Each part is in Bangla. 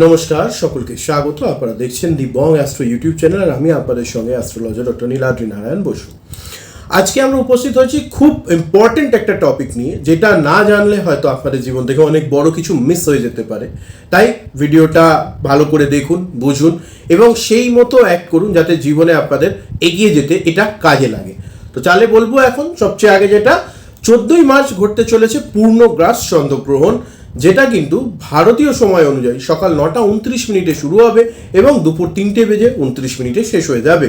নমস্কার, সকলকে স্বাগত। আপনারা দেখছেন the Bong astro YouTube channel আর আমি আপনাদের সঙ্গে অ্যাস্ট্রোলজার ডক্টর নীলাদ্রি নারায়ণ বসু। আজকে আমরা উপস্থিত হয়েছি খুব ইম্পর্টেন্ট একটা টপিক নিয়ে, যেটা না জানলে হয়তো আপনাদের জীবন থেকে অনেক বড় কিছু মিস হয়ে যেতে পারে। তাই ভিডিওটা ভালো করে দেখুন, বুঝুন এবং সেই মতো অ্যাক্ট করুন যাতে জীবনে আপনাদের এগিয়ে যেতে এটা কাজে লাগে। তো চালে বলব এখন, সবচেয়ে আগে যেটা, চোদ্দই মার্চ ঘটতে চলেছে পূর্ণগ্রাস চন্দ্রগ্রহণ। যেটা কিন্তু ভারতীয় সময় অনুযায়ী সকাল নটা উনত্রিশ মিনিটে শুরু হবে এবং দুপুর তিনটে বেজে উনত্রিশ মিনিটে শেষ হয়ে যাবে।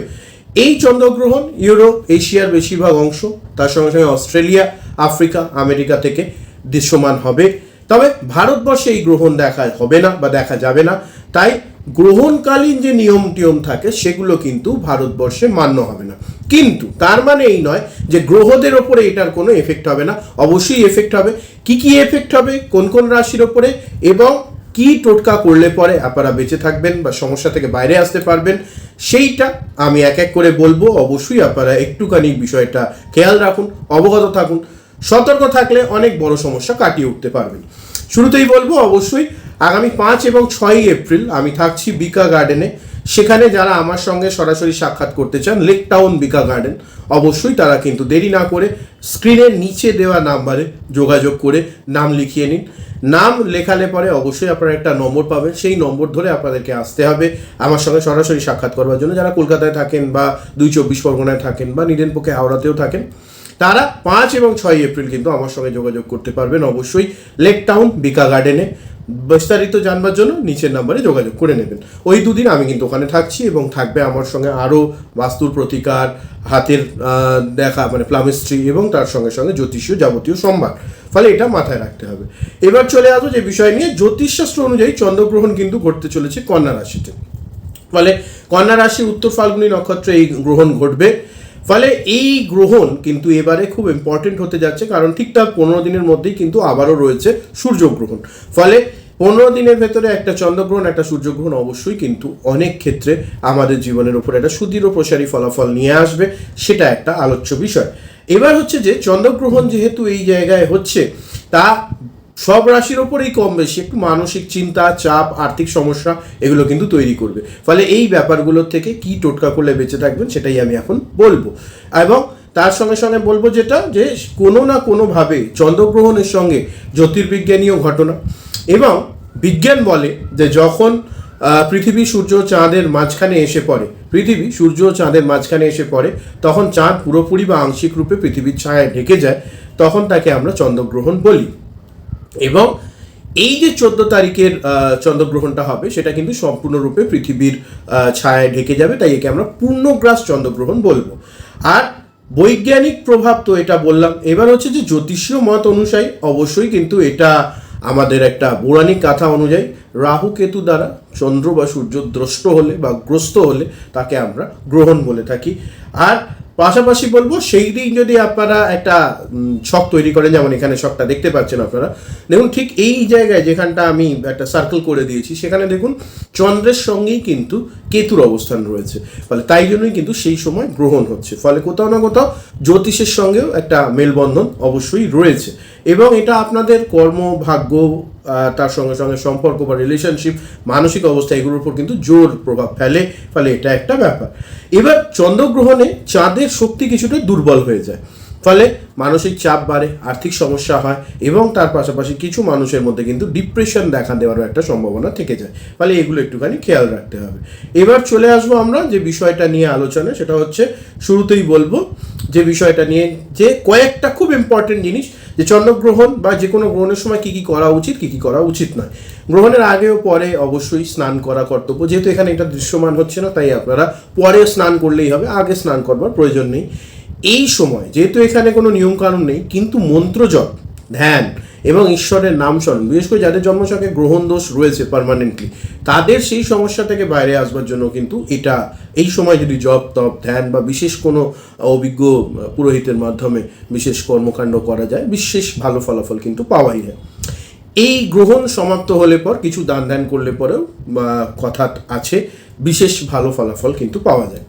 এই চন্দ্রগ্রহণ ইউরোপ, এশিয়ার বেশিরভাগ অংশ, তার সঙ্গে সঙ্গে অস্ট্রেলিয়া, আফ্রিকা, আমেরিকা থেকে দৃশ্যমান হবে। তবে ভারতবর্ষে এই গ্রহণ দেখা হবে না বা দেখা যাবে না। তাই গ্রহণকালীন যে নিয়ম টিয়ম থাকে, সেগুলো কিন্তু ভারতবর্ষে মান্য হবে না। কিন্তু তার মানে এই নয় যে গ্রহদের ওপরে এটার কোনো এফেক্ট হবে না। অবশ্যই এফেক্ট হবে। কি কি এফেক্ট হবে? কোন কোন রাশির ওপরে? এবং কি টোটকা করলে পরে আপনারা বেঁচে থাকবেন বা সমস্যা থেকে বাইরে আসতে পারবেন? সেইটা আমি এক এক করে বলব। অবশ্যই আপনারা একটুখানি বিষয়টা খেয়াল রাখুন, অবগত থাকুন। সতর্ক থাকলে অনেক বড় সমস্যা কাটিয়ে উঠতে পারবেন। শুরুতেই বলব, অবশ্যই আগামী পাঁচ এবং ছয়ই এপ্রিল আমি থাকছি বিকা গার্ডেনে। সেখানে যারা আমার সঙ্গে সরাসরি সাক্ষাৎ করতে চান লেক টাউন বিকা গার্ডেন অবশ্যই তারা কিন্তু দেরি না করে স্ক্রিনের নিচে দেওয়া নাম্বারে যোগাযোগ করে নাম লিখিয়ে নিন। নাম লেখালে পরে অবশ্যই আপনারা একটা নম্বর পাবেন। সেই নম্বর ধরে আপনাদেরকে আসতে হবে আমার সঙ্গে সরাসরি সাক্ষাৎ করবার জন্য। যারা কলকাতায় থাকেন বা দুই চব্বিশ পরগনায় থাকেন বা নিদেন পক্ষে হাওড়াতেও থাকেন, তারা পাঁচ এবং ছয় এপ্রিল কিন্তু আমার সঙ্গে যোগাযোগ করতে পারবেন অবশ্যই লেক টাউন বিকা গার্ডেনে বিস্তারিত জানবার জন্য নিচের নাম্বারে যোগাযোগ করে নেবেন। ওই দুদিন আমি কিন্তু ওখানে থাকছি এবং থাকবে আমার সঙ্গে আরও বাস্তুর প্রতিকার, হাতের দেখা মানে প্লামিস্ট্রি এবং তার সঙ্গে সঙ্গে জ্যোতিষীয় যাবতীয় সম্ভার। ফলে এটা মাথায় রাখতে হবে। এবার চলে আসব যে বিষয় নিয়ে। জ্যোতিষশাস্ত্র অনুযায়ী চন্দ্রগ্রহণ কিন্তু ঘটতে চলেছে কন্যা রাশিতে। ফলে কন্যা রাশি উত্তর ফাল্গুনী নক্ষত্রে এই গ্রহণ ঘটবে। ফলে এই গ্রহণ কিন্তু এবারে খুব ইম্পর্টেন্ট হতে যাচ্ছে, কারণ ঠিকঠাক পনেরো দিনের মধ্যেই কিন্তু আবারও রয়েছে সূর্যগ্রহণ। ফলে পনেরো দিনের ভেতরে একটা চন্দ্রগ্রহণ, একটা সূর্যগ্রহণ অবশ্যই কিন্তু অনেক ক্ষেত্রে আমাদের জীবনের উপর একটা সুদৃঢ় প্রসারী ফলাফল নিয়ে আসবে, সেটা একটা আলোচ্য বিষয়। এবার হচ্ছে যে, চন্দ্রগ্রহণ যেহেতু এই জায়গায় হচ্ছে, তা সব রাশির ওপরেই কম বেশি, একটু মানসিক চিন্তা, চাপ, আর্থিক সমস্যা, এগুলো কিন্তু তৈরি করবে। ফলে এই ব্যাপারগুলোর থেকে কি টোটকা করলে বেঁচে থাকবেন সেটাই আমি এখন বলব। এবং তার সঙ্গে সঙ্গে বলব যেটা, যে কোনো না কোনোভাবে চন্দ্রগ্রহণের সঙ্গে জ্যোতির্বিজ্ঞানীয় ঘটনা এবং বিজ্ঞান বলে যে যখন পৃথিবী সূর্য চাঁদের মাঝখানে এসে পড়ে, পৃথিবী সূর্য চাঁদের মাঝখানে এসে পড়ে, তখন চাঁদ পুরোপুরি বা আংশিক রূপে পৃথিবীর ছায়ায় ঢেকে যায়, তখন তাকে আমরা চন্দ্রগ্রহণ বলি। এবং এই যে চোদ্দ তারিখের চন্দ্রগ্রহণটা হবে, সেটা কিন্তু সম্পূর্ণরূপে পৃথিবীর ছায়ায় ঢেকে যাবে, তাই একে আমরা পূর্ণগ্রাস চন্দ্রগ্রহণ বলব। আর বৈজ্ঞানিক প্রভাব তো এটা বললাম। এবার হচ্ছে যে জ্যোতিষীয় মত অনুযায়ী অবশ্যই কিন্তু এটা আমাদের একটা পৌরাণিক কথা অনুযায়ী রাহু কেতু দ্বারা চন্দ্র বা সূর্য দ্রষ্ট হলে বা গ্রস্ত হলে তাকে আমরা গ্রহণ বলে থাকি। আর পাশাপাশি বলব, সেই দিন যদি আপনারা একটা ছক তৈরি করেন, যেমন এখানে ছকটা দেখতে পাচ্ছেন আপনারা, দেখুন ঠিক এই জায়গায় যেখানটা আমি একটা সার্কেল করে দিয়েছি, সেখানে দেখুন চন্দ্রের সঙ্গেই কিন্তু কেতুর অবস্থান রয়েছে। ফলে তাই জন্যই কিন্তু সেই সময় গ্রহণ হচ্ছে। ফলে কোথাও না কোথাও জ্যোতিষের সঙ্গেও একটা মেলবন্ধন অবশ্যই রয়েছে। এবং এটা আপনাদের কর্ম ভাগ্য তার সঙ্গে সঙ্গে সম্পর্ক বা রিলেশনশিপ মানসিক অবস্থা এগুলোর উপর কিন্তু জোর প্রভাব ফেলে, ফলে এটা একটা ব্যাপার। এবার চন্দ্রগ্রহণে চাঁদের শক্তি কিছুটা দুর্বল হয়ে যায়, ফলে মানসিক চাপ বাড়ে, আর্থিক সমস্যা হয় এবং তার পাশাপাশি কিছু মানুষের মধ্যে কিন্তু ডিপ্রেশন দেখা দেওয়ারও একটা সম্ভাবনা থেকে যায়, ফলে এগুলো একটুখানি খেয়াল রাখতে হবে। এবার চলে আসব আমরা যে বিষয়টা নিয়ে আলোচনা, সেটা হচ্ছে শুরুতেই বলব যে বিষয়টা নিয়ে যে কয়েকটা খুব ইম্পর্টেন্ট জিনিস যে চন্দ্রগ্রহণ বা যে কোনো গ্রহণের সময় কী কী করা উচিত, কী কী করা উচিত নয়। গ্রহণের আগে ও পরে অবশ্যই স্নান করা কর্তব্য। যেহেতু এখানে এটা দৃশ্যমান হচ্ছে না, তাই আপনারা পরে স্নান করলেই হবে, আগে স্নান করবার প্রয়োজন নেই। এই সময়, যেহেতু এখানে কোনো নিয়মকানুন নেই, কিন্তু মন্ত্রজপ, ধ্যান এবং ঈশ্বরের নাম স্মরণ। বিশেষ করে যাদের জন্মছকে গ্রহণ দোষ রয়েছে পার্মানেন্টলি তাদের সেই সমস্যা থেকে বাইরে আসবার জন্য কিন্তু এটা, এই সময় যদি জপ, তপ, ধ্যান বা বিশেষ কোনো অভিজ্ঞ পুরোহিতের মাধ্যমে বিশেষ কর্মকাণ্ড করা যায়, বিশেষ ভালো ফলাফল কিন্তু পাওয়াই যায় এই গ্রহণ সমাপ্ত হলে পর, কিছু দান ধ্যান করলে পরেও কথা আছে, বিশেষ ভালো ফলাফল কিন্তু পাওয়া যায়।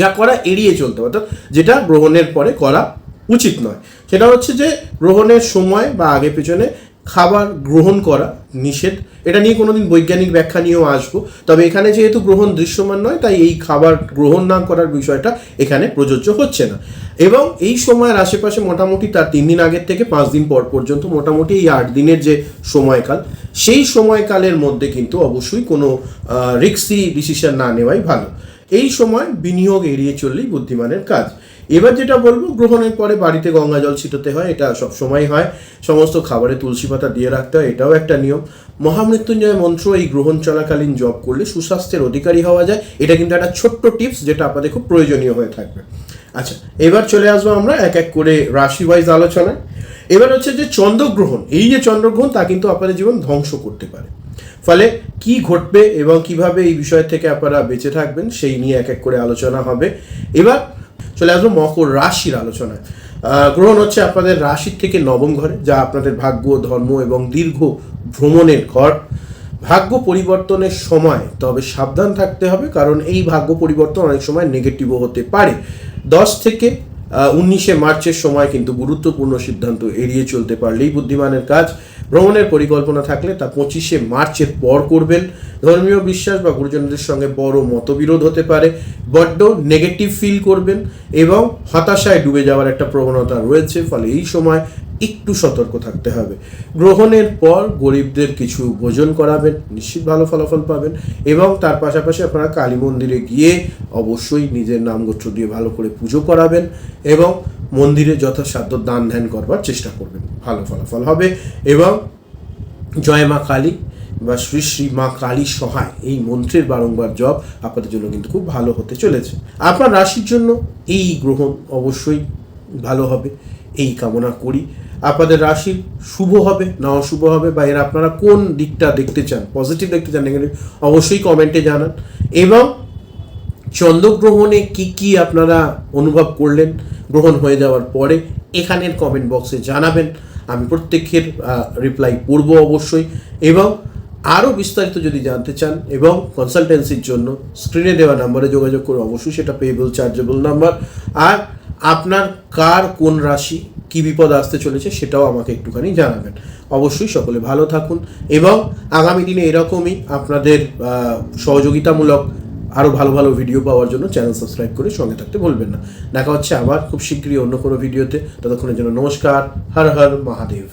যা করা এড়িয়ে চলতে অর্থাৎ যেটা গ্রহণের পরে করা উচিত নয়। সেটা হচ্ছে যে গ্রহণের সময় বা আগে পেছনে খাবার গ্রহণ করা নিষেধ। এটা নিয়ে কোনোদিন বৈজ্ঞানিক ব্যাখ্যা নিয়েও আসব। তবে এখানে যেহেতু গ্রহণ দৃশ্যমান নয়, তাই এই খাবার গ্রহণ না করার বিষয়টা এখানে প্রযোজ্য হচ্ছে না। এবং এই সময়ের আশেপাশে মোটামুটি তার তিন দিন আগের থেকে পাঁচ দিন পর পর্যন্ত মোটামুটি এই আট দিনের যে সময়কাল, সেই সময়কালের মধ্যে কিন্তু অবশ্যই কোনো রিক্সি ডিসিশন না নেওয়াই ভালো। এই সময় বিনিয়োগ এড়িয়ে চললেই বুদ্ধিমানের কাজ। এবার যেটা বলব, গ্রহণের পরে বাড়িতে গঙ্গা জল ছিটাতে হয়, এটা সব সময় হয়। সমস্ত খাবারে তুলসী পাতা দিয়ে রাখতে হয়, এটাও একটা নিয়ম। মহামৃত্যুঞ্জয় মন্ত্র, এই গ্রহণ চলাকালীন জপ করলে সুস্বাস্থ্যের অধিকারী হওয়া যায়। এটা কিন্তু একটা ছোট্ট টিপস যেটা আপনাদের খুব প্রয়োজনীয় হয়ে থাকবে। আচ্ছা এবার চলে আসব আমরা এক এক করে রাশি ওয়াইজ আলোচনায়। এবার হচ্ছে যে চন্দ্রগ্রহণ, এই যে চন্দ্রগ্রহণ, তা কিন্তু আপনাদের জীবন ধ্বংস করতে পারে। ফলে কি ঘটবে এবং কীভাবে এই বিষয় থেকে আপনারা বেঁচে থাকবেন, সেই নিয়ে এক এক করে আলোচনা হবে। এবার চলে আসব মকর রাশির আলোচনায়। গ্রহণ হচ্ছে আপনাদের রাশির থেকে নবম ঘরে, যা আপনাদের ভাগ্য, ধর্ম এবং দীর্ঘ ভ্রমণের ঘর। ভাগ্য পরিবর্তনের সময়, তবে সাবধান থাকতে হবে, কারণ এই ভাগ্য পরিবর্তন অনেক সময় নেগেটিভও হতে পারে। দশ থেকে উনিশে মার্চের সময় কিন্তু গুরুত্বপূর্ণ সিদ্ধান্ত এড়িয়ে চলতে পারলেই বুদ্ধিমানের কাজ। ভ্রমণের পরিকল্পনা থাকলে তা পঁচিশে মার্চের পর করবেন। ধর্মীয় বিশ্বাস বা গুরুজনদের সঙ্গে বড় মতবিরোধ হতে পারে, বড্ড নেগেটিভ ফিল করবেন এবং হতাশায় ডুবে যাওয়ার একটা প্রবণতা রয়েছে, ফলে এই সময় একটু সতর্ক থাকতে হবে। গ্রহণের পর গরিবদের কিছু ভোজন করাবেন, নিশ্চিত ভালো ফলাফল পাবেন এবং তার পাশাপাশি আপনারা কালী মন্দিরে গিয়ে অবশ্যই নিজের নাম গোত্র দিয়ে ভালো করে পুজো করাবেন এবং মন্দিরে যথাসাধ্য দান ধ্যান করবার চেষ্টা করবেন। ভালো ফলাফল হবে এবং জয় মা কালী বা শ্রী শ্রী মা কালী সহায় এই মন্ত্রের বারংবার জপ আপনাদের জন্য কিন্তু খুব ভালো হতে চলেছে। আপনার রাশির জন্য এই গ্রহণ অবশ্যই ভালো হবে, এই কামনা করি। আপনাদের রাশির শুভ হবে, না অশুভ হবে বা এর আপনারা কোন দিকটা দেখতে চান, পজিটিভ দেখতে চান, নেগেটিভ, অবশ্যই কমেন্টে জানান। এবং চন্দ্রগ্রহণে কি কি আপনারা অনুভব করলেন, গ্রহণ হয়ে যাওয়ার পরে এখানের কমেন্ট বক্সে জানাবেন। আমি প্রত্যেকের রিপ্লাই করব অবশ্যই। এবং আরও বিস্তারিত যদি জানতে চান এবং কনসালটেন্সির জন্য স্ক্রিনে দেওয়া নাম্বারে যোগাযোগ করে অবশ্যই সেটা পেয়েবল চার্জেবল নাম্বার আর আপনার কার কোন রাশি, কি বিপদ আসতে চলেছে সেটাও আমাকে একটুখানি জানাবেন। অবশ্যই সকলে ভালো থাকুন এবং আগামী দিনে এরকমই আপনাদের সহযোগিতামূলক আরও ভালো ভালো ভিডিও পাওয়ার জন্য চ্যানেল সাবস্ক্রাইব করে সঙ্গে থাকতে ভুলবেন না। দেখা হচ্ছে আবার খুব শীঘ্রই অন্য কোনো ভিডিওতে ততক্ষণের জন্য নমস্কার, হর হর মহাদেব।